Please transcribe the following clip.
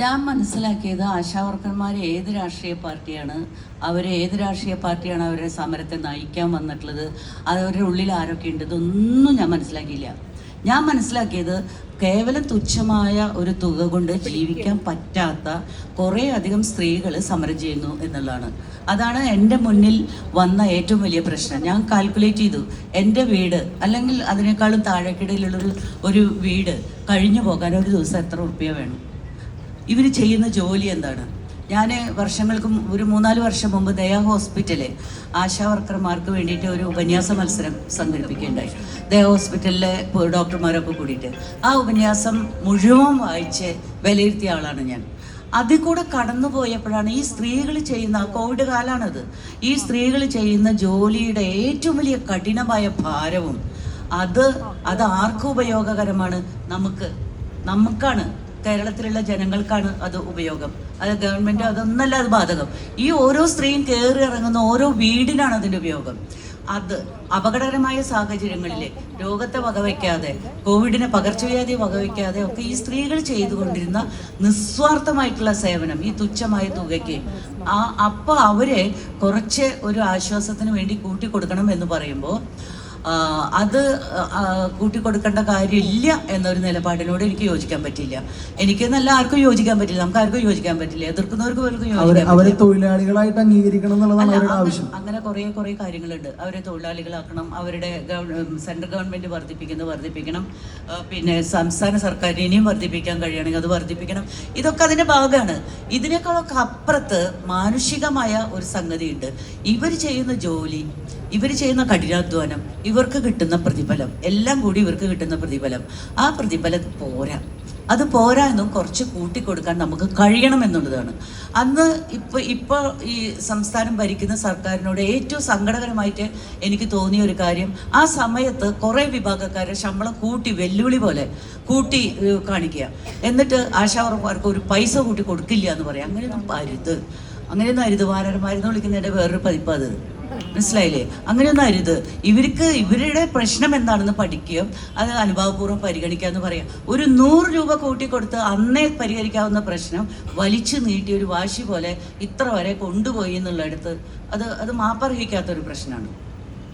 ഞാൻ മനസ്സിലാക്കിയത് ആശാവർക്കന്മാർ ഏത് രാഷ്ട്രീയ പാർട്ടിയാണ്? അവർ ഏത് രാഷ്ട്രീയ പാർട്ടിയാണ് അവരുടെ സമരത്തെ നയിക്കാൻ വന്നിട്ടുള്ളത്? അവരുടെ ഉള്ളിൽ ആരൊക്കെ ഉണ്ട്? ഇതൊന്നും ഞാൻ മനസ്സിലാക്കിയില്ല. ഞാൻ മനസ്സിലാക്കിയത് കേവലം തുച്ഛമായ ഒരു തുക കൊണ്ട് ജീവിക്കാൻ പറ്റാത്ത കുറേ അധികം സ്ത്രീകൾ സമരം ചെയ്യുന്നു എന്നുള്ളതാണ്. അതാണ് എന്റെ മുന്നിൽ വന്ന ഏറ്റവും വലിയ പ്രശ്നം. ഞാൻ കാൽക്കുലേറ്റ് ചെയ്തു. എന്റെ വീട് അല്ലെങ്കിൽ അതിനേക്കാളും താഴേക്കിടയിലുള്ള ഒരു വീട് കഴിഞ്ഞു പോകാൻ ഒരു ദിവസം എത്ര റുപ്യ വേണം? ഇവർ ചെയ്യുന്ന ജോലി എന്താണ്? ഞാൻ വർഷങ്ങൾക്കും ഒരു മൂന്നാൽ വർഷം മുമ്പ് ദയാ ഹോസ്പിറ്റലിൽ ആശാ വർക്കർമാർക്ക് വേണ്ടിയിട്ട് ഒരു ഉപന്യാസ മത്സരം സംഘടിപ്പിക്കുകയുണ്ടായി. ദയാ ഹോസ്പിറ്റലിലെ ഡോക്ടർമാരൊക്കെ കൂടിയിട്ട്. ആ ഉപന്യാസം മുഴുവൻ വായിച്ച് വിലയിരുത്തിയ ആളാണ് ഞാൻ. അതിൽ കൂടെ കടന്നു പോയപ്പോഴാണ് ഈ സ്ത്രീകൾ ചെയ്യുന്ന കോവിഡ് കാലാണത്. ഈ സ്ത്രീകൾ ചെയ്യുന്ന ജോലിയുടെ ഏറ്റവും വലിയ കഠിനമായ ഭാരവും അത് അത് ആർക്കും ഉപയോഗകരമാണ്. നമുക്ക് നമുക്കാണ് കേരളത്തിലുള്ള ജനങ്ങൾക്കാണ് അത് ഉപയോഗം. അത് ഗവൺമെന്റ് അതൊന്നല്ല അത് ബാധകം. ഈ ഓരോ സ്ത്രീയും കയറി ഇറങ്ങുന്ന ഓരോ വീടിനാണ് അതിന്റെ ഉപയോഗം. അത് അപകടകരമായ സാഹചര്യങ്ങളിൽ രോഗത്തെ വകവയ്ക്കാതെ കോവിഡിനെ പകർച്ചവ്യാധി വകവയ്ക്കാതെ ഒക്കെ ഈ സ്ത്രീകൾ ചെയ്തുകൊണ്ടിരുന്ന നിസ്വാർത്ഥമായിട്ടുള്ള സേവനം ഈ തുച്ഛമായ തുകയ്ക്ക്. ആ അപ്പൊ അവരെ കുറച്ച് ഒരു ആശ്വാസത്തിന് വേണ്ടി കൂട്ടിക്കൊടുക്കണം എന്ന് പറയുമ്പോൾ അത് കൂട്ടിക്കൊടുക്കേണ്ട കാര്യമില്ല എന്നൊരു നിലപാടിനോട് എനിക്ക് യോജിക്കാൻ പറ്റില്ല എനിക്ക് നല്ല ആർക്കും യോജിക്കാൻ പറ്റില്ല. നമുക്ക് ആർക്കും യോജിക്കാൻ പറ്റില്ല. എതിർക്കുന്നവർക്ക് പോലും അവരെ തൊഴിലാളികളായിട്ട് അംഗീകരിക്കണം എന്നുള്ളതാണ് അവരുടെ അങ്ങനെ- ആവശ്യം. അങ്ങനെ കുറെ കുറെ കാര്യങ്ങളുണ്ട്. അവരെ തൊഴിലാളികളാക്കണം അവരുടെ സെൻട്രൽ ഗവൺമെന്റ് വർദ്ധിപ്പിക്കുന്നത് വർദ്ധിപ്പിക്കണം. പിന്നെ സംസ്ഥാന സർക്കാരിന് ഇനിയും വർദ്ധിപ്പിക്കാൻ കഴിയണമെങ്കിൽ അത് വർദ്ധിപ്പിക്കണം. ഇതൊക്കെ അതിന്റെ ഭാഗമാണ്. ഇതിനേക്കാളൊക്കെ അപ്പുറത്ത് മാനുഷികമായ ഒരു സംഗതിയുണ്ട്. ഇവർ ചെയ്യുന്ന ജോലി ഇവർ ചെയ്യുന്ന കഠിനാധ്വാനം ഇവർക്ക് കിട്ടുന്ന പ്രതിഫലം എല്ലാം കൂടി ഇവർക്ക് കിട്ടുന്ന പ്രതിഫലം ആ പ്രതിഫലം പോരാ. അത് പോരാ എന്നും കുറച്ച് കൂട്ടിക്കൊടുക്കാൻ നമുക്ക് കഴിയണം എന്നുള്ളതാണ്. അന്ന് ഇപ്പൊ ഇപ്പൊ ഈ സംസ്ഥാനം ഭരിക്കുന്ന സർക്കാരിനോട് ഏറ്റവും സങ്കടകരമായിട്ട് എനിക്ക് തോന്നിയ ഒരു കാര്യം ആ സമയത്ത് കുറേ വിഭാഗക്കാരെ ശമ്പളം കൂട്ടി വെല്ലുവിളി പോലെ കൂട്ടി കാണിക്കുക. എന്നിട്ട് ആശാവർക്കാർക്ക് ഒരു പൈസ കൂട്ടി കൊടുക്കില്ല എന്ന് പറയാം. അങ്ങനെയൊന്നും അരുത് അങ്ങനെയൊന്നും അരുത്. വാരന്മാരെന്ന് വിളിക്കുന്നതിന്റെ വേറൊരു പതിപ്പ് അത്. മനസ്സിലായില്ലേ? അങ്ങനെയൊന്നും അരുത്. ഇവർക്ക് ഇവരുടെ പ്രശ്നം എന്താണെന്ന് പഠിക്കുകയും അത് അനുഭവപൂർവം പരിഗണിക്കുക എന്ന് പറയാം. ഒരു നൂറ് രൂപ കൂട്ടിക്കൊടുത്ത് അന്നേ പരിഹരിക്കാവുന്ന പ്രശ്നം വലിച്ചു നീട്ടി ഒരു വാശി പോലെ ഇത്ര വരെ കൊണ്ടുപോയി എന്നുള്ളിടത്ത് അത് അത് മാപ്പർഹിക്കാത്തൊരു പ്രശ്നമാണ്.